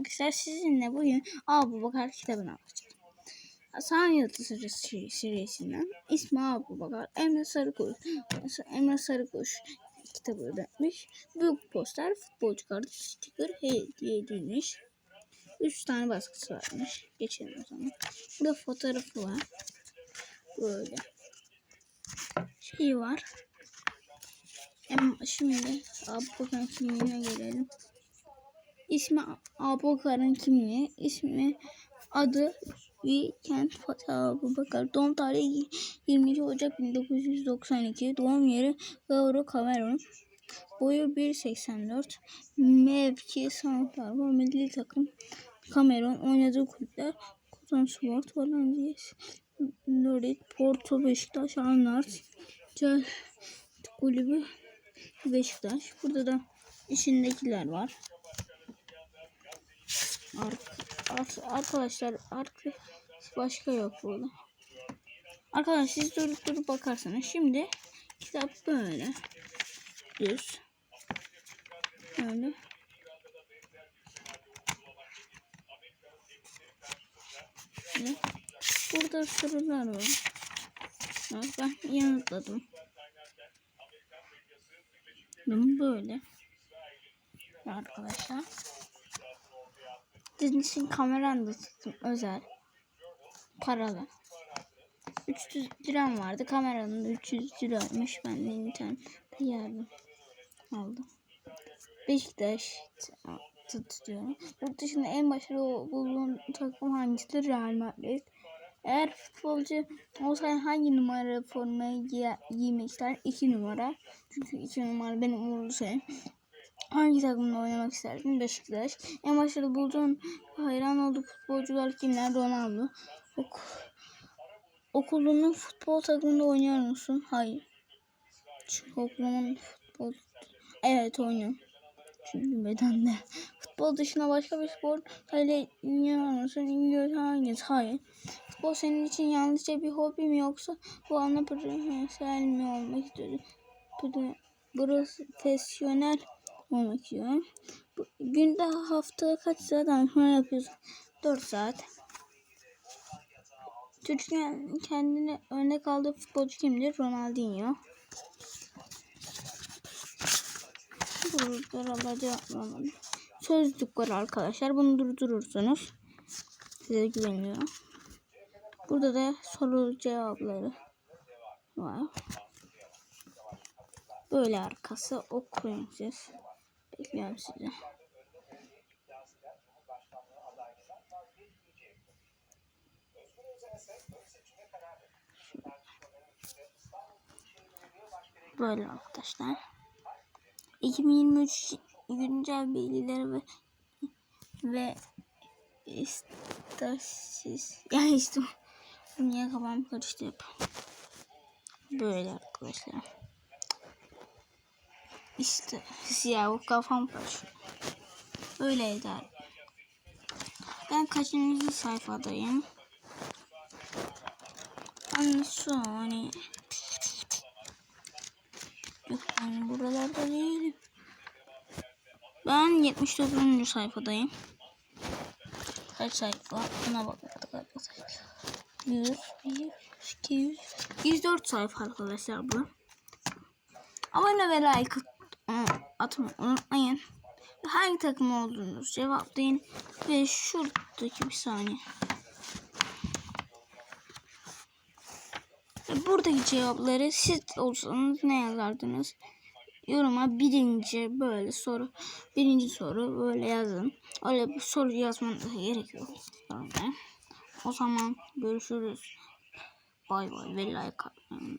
arkadaşlar sizinle bugün Abu Bakar kitabını alacağım. Hasan Yıldız seri- serisinden İsmi Abu Bakar, Emre Sarıkuş, Emre Sarıkuş kitabı üretmiş. Büyük poster, futbolcu kartı, sticker hediye edilmiş. Üç tane baskısı varmış. Geçelim o zaman. Burada fotoğrafı var. Böyle. Şey var. Em, şimdi Abubakar'ın kimliğine gelelim. İsmi Abubakar'ın kimliği. ismi adı ve kent Fatih Abubakar. Doğum tarihi 20 Ocak 1992. Doğum yeri Gavro Kamerun. Boyu 1.84. Mevki sanatlar var. Milli takım Kamerun. Oynadığı kulüpler Koton Sport, Valencia, Lorit, Porto, Beşiktaş, Anars, Cel Kulübü, Beşiktaş. Burada da içindekiler var. Ar ar arkadaşlar arka başka yok burada. Arkadaşlar siz durup durup bakarsanız şimdi kitap böyle düz böyle Böyle. Burada sorular var. Bak ben yanıtladım. Böyle. Arkadaşlar. Sizin için kameram da tuttum özel. Paralı. 300 liram vardı. Kameranın da 300 liraymış. Ben de internette yardım aldım. Beşiktaş tutuyorum. Yurt dışında en başarılı bulduğum takım hangisidir? Real Madrid. Eğer futbolcu olsaydı hangi numara formayı giy giymek ister? 2 numara. Çünkü 2 numara benim uğurlu. Hangi takımda oynamak isterdin? Beşiktaş. En başarılı bulduğun hayran olduğu futbolcular kimler? Ronaldo. Ok Okulunun futbol takımında oynuyor musun? Hayır. Çünkü okulumun futbol... Evet oynuyorum. Çünkü bedende. Futbol dışında başka bir spor ile ilgileniyor musun? İlgileniyor hangisi? Hayır. Futbol senin için yalnızca bir hobi mi yoksa bu anla profesyonel mi olmak istiyorsun? Profesyonel olmak. Bu, günde haftada kaç saat antrenman yapıyorsun? 4 saat. Çocukken kendine örnek aldığı futbolcu kimdir? Ronaldinho. Buralara cevaplamadım. Sözlük var arkadaşlar. Bunu durdurursunuz. Size güveniyorum. Burada da soru cevapları var. Böyle arkası okuyun siz. Bekliyorum size. Böyle arkadaşlar. 2023 güncel bilgileri ve ve istasis yani işte niye kafam karıştı. Böyle arkadaşlar. İşte siyah kafam karışıyor. Öyle eder. Ben kaçıncı sayfadayım? Şu hani Yok ben buralarda değilim. Ben 79. sayfadayım. Kaç sayfa? Buna bakmadık arkadaşlar. 100, 100, 200, 104 sayfa arkadaşlar bu. Abone ve like atmayı unutmayın. Hangi takım olduğunuz cevaplayın. Ve şuradaki bir saniye. Buradaki cevapları siz olsanız ne yazardınız? Yoruma birinci böyle soru, birinci soru böyle yazın. Öyle bir soru yazmanıza gerek yok. O zaman görüşürüz. Bay bay ve like atmayı.